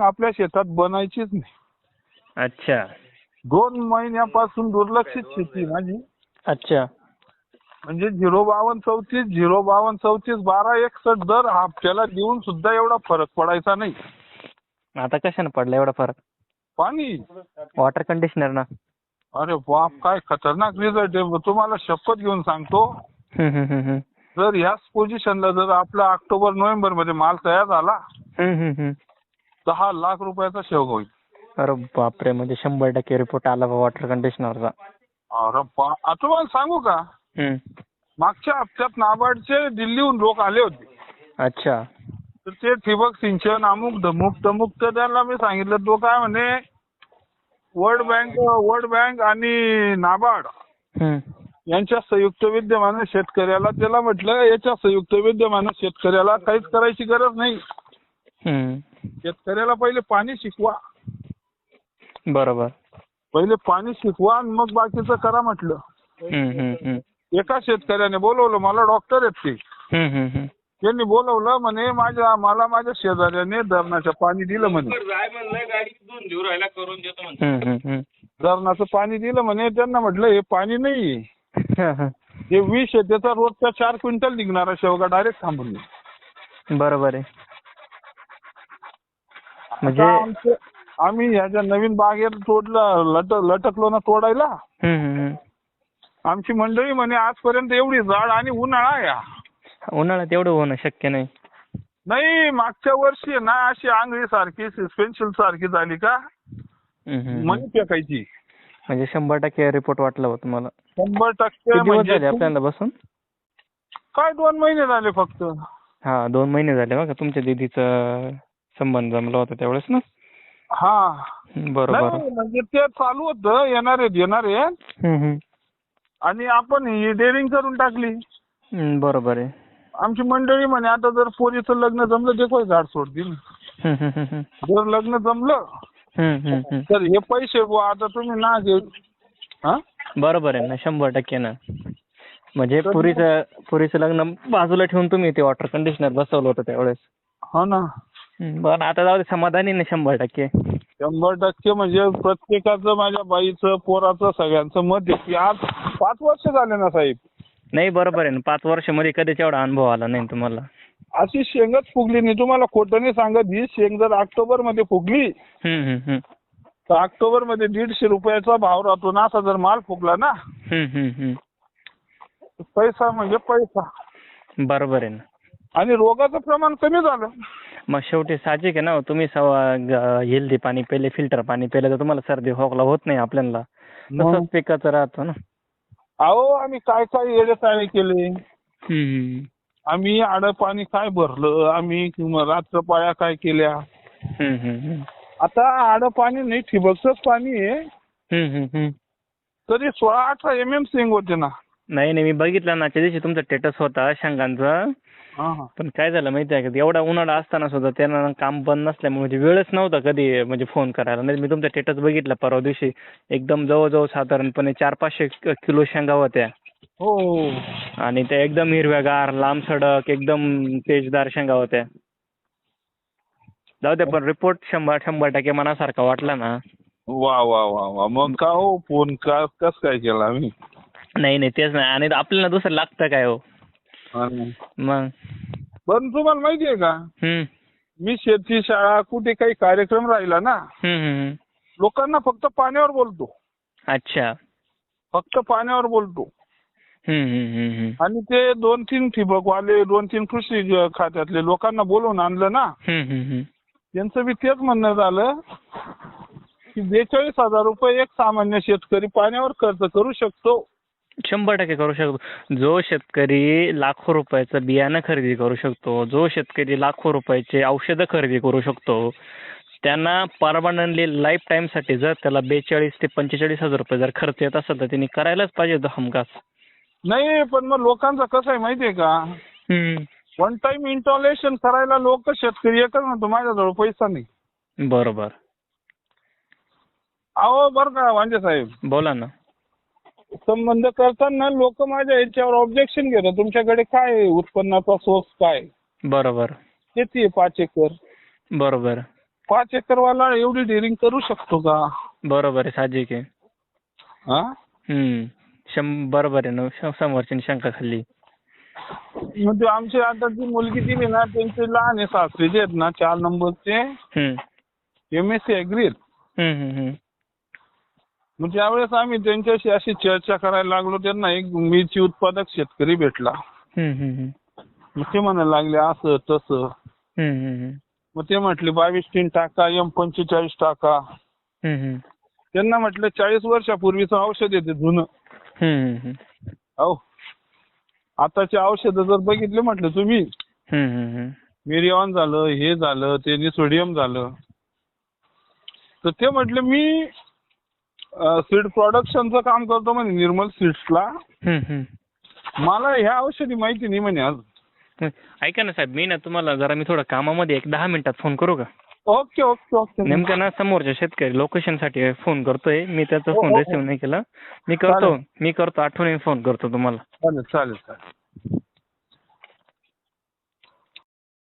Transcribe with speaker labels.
Speaker 1: आपल्या शेतात बनायचीच नाही.
Speaker 2: अच्छा.
Speaker 1: दोन महिन्यापासून दुर्लक्षित शेती माझी.
Speaker 2: अच्छा.
Speaker 1: म्हणजे झिरो बावन्न चौतीस झिरो बावन्न चौतीस बारा एकसष्ट दर हप्त्याला देऊन सुद्धा एवढा फरक पडायचा नाही.
Speaker 2: आता कशाने पडला एवढा फरक?
Speaker 1: पाणी.
Speaker 2: वॉटर कंडिशनर ना.
Speaker 1: अरे बाप काय खतरनाक रिझल्ट आहे. तुम्हाला शपथ घेऊन सांगतो.
Speaker 2: हम्म, हम्म, हम्म, हम्म.
Speaker 1: जर ह्याच पोझिशनला जर आपला ऑक्टोबर नोव्हेंबरमध्ये माल तयार झाला.
Speaker 2: हम्म, हम्म, हम्म.
Speaker 1: दहा लाख रुपयाचा शेव होईल
Speaker 2: अरे बापरे म्हणजे शंभर टक्के रिपोर्ट आला वॉटर कंडिशनरचा
Speaker 1: अरे बा आ, तुम्हाला सांगू का
Speaker 2: हम्म.
Speaker 1: मागच्या हप्त्यात नाबार्डचे दिल्लीहून लोक आले होते
Speaker 2: अच्छा
Speaker 1: तर ते ठिबक सिंचन अमुक धमुक तमुक तर त्यांना मी सांगितलं तो काय म्हणे वर्ल्ड बँक वर्ल्ड बँक आणि नाबार्ड
Speaker 2: हम्म.
Speaker 1: यांच्या संयुक्त विद्यमाने शेतकऱ्याला त्याला म्हटलं याच्या संयुक्त विद्यमाने शेतकऱ्याला काहीच करायची गरज नाही. शेतकऱ्याला पहिले पाणी शिकवा.
Speaker 2: बरोबर.
Speaker 1: पहिले पाणी शिकवा आणि मग बाकीचं करा म्हटलं. एका शेतकऱ्याने बोलवलं मला डॉक्टर आहेत ते.
Speaker 2: हम्म, हम्म, हम्म.
Speaker 1: त्यांनी बोलवलं म्हणे माझ्या मला माझ्या शेजाऱ्याने धरणाचं पाणी दिलं म्हणे. धरणाचं पाणी दिलं म्हणे त्यांना म्हटलं हे पाणी नाही
Speaker 2: हा,
Speaker 1: विष आहे त्याचा रोजचा चार क्विंटल निघणारा शेवगा डायरेक्ट थांबून.
Speaker 2: बरोबर आहे. म्हणजे
Speaker 1: आमचं- आम्ही ह्याच्या नवीन बागेत तोडलं लट लटकलो ना तोडायला
Speaker 2: हम्म, हम्म, हम्म.
Speaker 1: आमची मंडळी म्हणे आजपर्यंत एवढी जाड आणि उन्हाळा हा.
Speaker 2: उन्हाळ्यात एवढं होणं शक्य नाही
Speaker 1: नाही मागच्या वर्षी ना अशी आंगळी सारखी पेन्सिल सारखी झाली का
Speaker 2: हम्म, हम्म, हम्म.
Speaker 1: मनी फेकायची
Speaker 2: म्हणजे शंभर टक्के रिपोर्ट वाटला होता तुम्हाला
Speaker 1: शंभर टक्के म्हणजे
Speaker 2: झाले आपल्याला बसून
Speaker 1: काय दोन महिने झाले फक्त
Speaker 2: हा दोन महिने झाले बघा तुमच्या दीदीचा संबंध जमला होता त्यावेळेस ना?
Speaker 1: हा.
Speaker 2: बरोबर
Speaker 1: म्हणजे ते चालू होतं येणार आहेत येणार आहेत. आणि आपण ही डेअरिंग करून टाकली.
Speaker 2: बरोबर आहे.
Speaker 1: आमची मंडळी म्हणे आता जर पोरीचं लग्न जमलं ते झाड सोडतील. जर लग्न जमलं. तर हे पैसे आता तुम्ही ना घेऊ
Speaker 2: बरोबर आहे ना शंभर टक्के ना. म्हणजे पुरीचं पुरीचं लग्न बाजूला ठेवून तुम्ही ते वॉटर कंडिशनर बसवलं होतं त्यावेळेस.
Speaker 1: हो ना.
Speaker 2: बरं आता जाऊ दे समाधानी ना शंभर टक्के.
Speaker 1: शंभर टक्के म्हणजे प्रत्येकाचं माझ्या बाईचं पोराचं सगळ्यांचं मत आहे की आज पाच वर्ष झाले ना साहेब.
Speaker 2: नाही बरोबर आहे ना. पाच वर्षामध्ये कधीच एवढा अनुभव आला नाही तुम्हाला.
Speaker 1: अशी शेंगच फुगली नाही. तुम्हाला खोटं नाही सांगत ही शेंग जर ऑक्टोबरमध्ये फुगली
Speaker 2: हम्म, हम्म, हम्म.
Speaker 1: तर ऑक्टोबरमध्ये दीडशे रुपयाचा भाव राहतो ना. असा जर माल फुगला ना
Speaker 2: हम्म, हम्म, हम्म.
Speaker 1: पैसा म्हणजे पैसा.
Speaker 2: बरोबर आहे ना.
Speaker 1: आणि रोगाचं प्रमाण कमी झालं.
Speaker 2: मग शेवटी साहजिक आहे ना हो, तुम्ही हेल्दी पाणी पेले फिल्टर पाणी पेले तर तुम्हाला सर्दी खोकला होत नाही आपल्याला? तसंच पिकाचं राहतं ना
Speaker 1: अहो आम्ही काय काय येडे चाळे केले आम्ही आडं पाणी काय भरलं आम्ही किंवा रात्रपाळ्या काय केल्या. आता आडं पाणी नाही ठिबकचंच पाणी आहे. तरी सोळा अठरा एम एम सिंग होते ना
Speaker 2: नाही नाही मी बघितलं ना त्या दिवशी तुमचा स्टेटस होता शेंगांचा
Speaker 1: हा.
Speaker 2: पण काय झालं माहिती आहे का? एवढा उन्हाळा असताना सुद्धा त्यांना काम बंद नसल्यामुळे म्हणजे वेळच नव्हता कधी म्हणजे फोन करायला. नाही मी तुमचा स्टेटस बघितला परवा दिवशी. एकदम जवळजवळ साधारणपणे चार पाचशे किलो शेंगा होत्या.
Speaker 1: हो
Speaker 2: आणि त्या एकदम हिरव्यागार लांब सडक एकदम तेजदार शेंगा होत्या. जाऊ दे पण रिपोर्ट शंभर शंभर टक्के मनासारखा वाटला ना.
Speaker 1: वा वा वा वा. मग का हो? फोन का कस काय केला आम्ही?
Speaker 2: नाही नाही तेच नाही. आणि आपल्याला दुसरं लागतं काय हो
Speaker 1: हा.
Speaker 2: मग?
Speaker 1: पण तुम्हाला माहिती आहे का? मी शेती शाळा कुठे काही कार्यक्रम राहिला ना. लोकांना फक्त पाण्यावर बोलतो.
Speaker 2: अच्छा.
Speaker 1: फक्त पाण्यावर बोलतो. आणि ते दोन तीन ठिबकवाले दोन तीन कृषी खात्यातले लोकांना बोलवून आणलं ना. त्यांचं बी तेच म्हणणं झालं की बेचाळीस हजार रुपये एक सामान्य शेतकरी पाण्यावर खर्च करू शकतो.
Speaker 2: शंभर टक्के करू शकतो. जो शेतकरी लाखो रुपयाचं बियाणं खरेदी करू शकतो जो शेतकरी लाखो रुपयाचे औषधं खरेदी करू शकतो त्यांना परमनंटली लाईफ टाईमसाठी जर त्याला बेचाळीस ते पंचेचाळीस हजार रुपये जर खर्च येत असेल तर त्यांनी करायलाच पाहिजे तो हमखास.
Speaker 1: नाही पण मग लोकांचं कसं आहे माहितीये का?
Speaker 2: हम्म.
Speaker 1: वन टाइम इंटॉलेशन करायला लोक शेतकरी एकच म्हणतो माझ्याजवळ पैसा नाही.
Speaker 2: बरोबर.
Speaker 1: अहो बरं का वांजे साहेब.
Speaker 2: बोला ना.
Speaker 1: संबंध करताना लोक माझ्या याच्यावर ऑब्जेक्शन घेतात. तुमच्याकडे काय आहे? उत्पन्नाचा सोर्स काय?
Speaker 2: बरोबर.
Speaker 1: शेती आहे पाच एकर?
Speaker 2: बरोबर.
Speaker 1: पाच एकरवाला एवढी डेअरिंग करू शकतो का?
Speaker 2: बरोबर आहे साहजिक आहे.
Speaker 1: हा?
Speaker 2: हम्म. शं बरोबर आहे ना श- समोरच्यानी शंका खाल्ली.
Speaker 1: म्हणजे आमची आता जी मुलगी दिली ना त्यांचे लहान आहे सासरे जे आहेत ना चार नंबरचे.
Speaker 2: हम्म.
Speaker 1: एम एस सी ऍग्रीत
Speaker 2: हम्म हम्म हम्म.
Speaker 1: मग त्यावेळेस आम्ही त्यांच्याशी अशी चर्चा करायला लागलो त्यांना एक मिरची उत्पादक शेतकरी भेटला. मग ते म्हणायला लागले असं तसं. मग ते म्हटले बावीस तीन टाका एम पंचेचाळीस टाका. त्यांना म्हटलं चाळीस वर्षापूर्वीचं औषध येते जुनं. अहो आताची औषधं जर बघितले म्हटलं तुम्ही. मिरिऑन झालं हे झालं ते सोडियम झालं. तर ते म्हटले मी सीड प्रोडक्शनचं काम करतो म्हणे निर्मल सीड्सला मला ह्या औषधी माहिती नाही म्हणे आज
Speaker 2: ऐका ना साहेब मी ना तुम्हाला जरा मी थोडं कामामध्ये एक दहा मिनिटात फोन करू का?
Speaker 1: Okay okay okay.
Speaker 2: नेमकं ना समोरच्या शेतकरी लोकेशनसाठी फोन करतोय. मी त्याचा
Speaker 1: हो,
Speaker 2: फोन
Speaker 1: हो, हो.
Speaker 2: रिसिव्ह नाही केला. मी करतो. मी करतो आठवणीने फोन करतो तुम्हाला.
Speaker 1: चालेल चालेल चालेल.